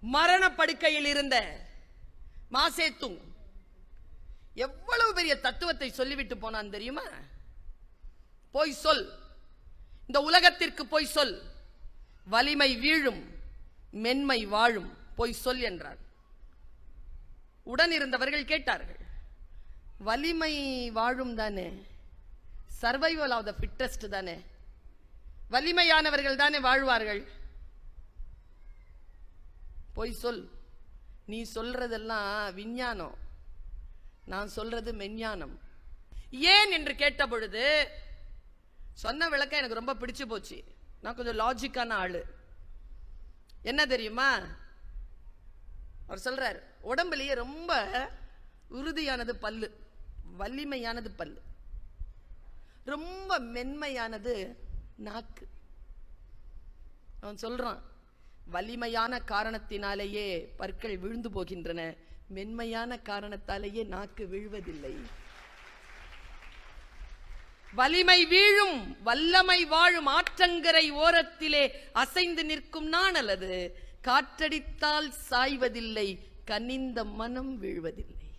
மரண படுக்கையில் இருந்த மாசேத்துங் எவ்வளவு பெரிய தத்துவத்தை சொல்லிவிட்டு போனான் தெரியுமா? போய் சொல். இந்த உலகத்திற்கு போய் சொல். வலிமை வீழும் மென்மை வாழும். போய் சொல் என்றார் உடன் இருந்தவர்கள் கேட்டார்கள் வலிமை வாழும் தானே? சர்வைவல் ஆஃப் த ஃபிட்டஸ்ட் தானே? வலிமையானவர்கள் தானே வாழ்வார்கள்? பொய் சொல். நீ சொல்றதெல்லாம் விஞ்ஞானம். நான் சொல்றது மெஞ்ஞானம். ஏன் என்று கேட்ட பொழுது சொன்ன விளக்கம் எனக்கு ரொம்ப பிடிச்சு போச்சு. நான் கொஞ்சம் லாஜிக்கான ஆள். என்ன தெரியுமா? அவர் சொல்றார் உடம்புலயே ரொம்ப உறுதியானது பல்லு வலிமையானது பல்லு. ரொம்ப மென்மையானது நாக்கு. அவன் சொல்றான் வலிமையான காரணத்தினாலேயே பற்கள் விழுந்து போகின்றன. மென்மையான காரணத்தாலேயே நாக்கு விழுவதில்லை. வலிமை வீழும் வல்லமை வாழும் ஆற்றங்கரை ஓரத்திலே அசைந்து நிற்கும் நாணல் அது காற்றடித்தால் சாய்வதில்லை கனிந்த மனம் வீழ்வதில்லை.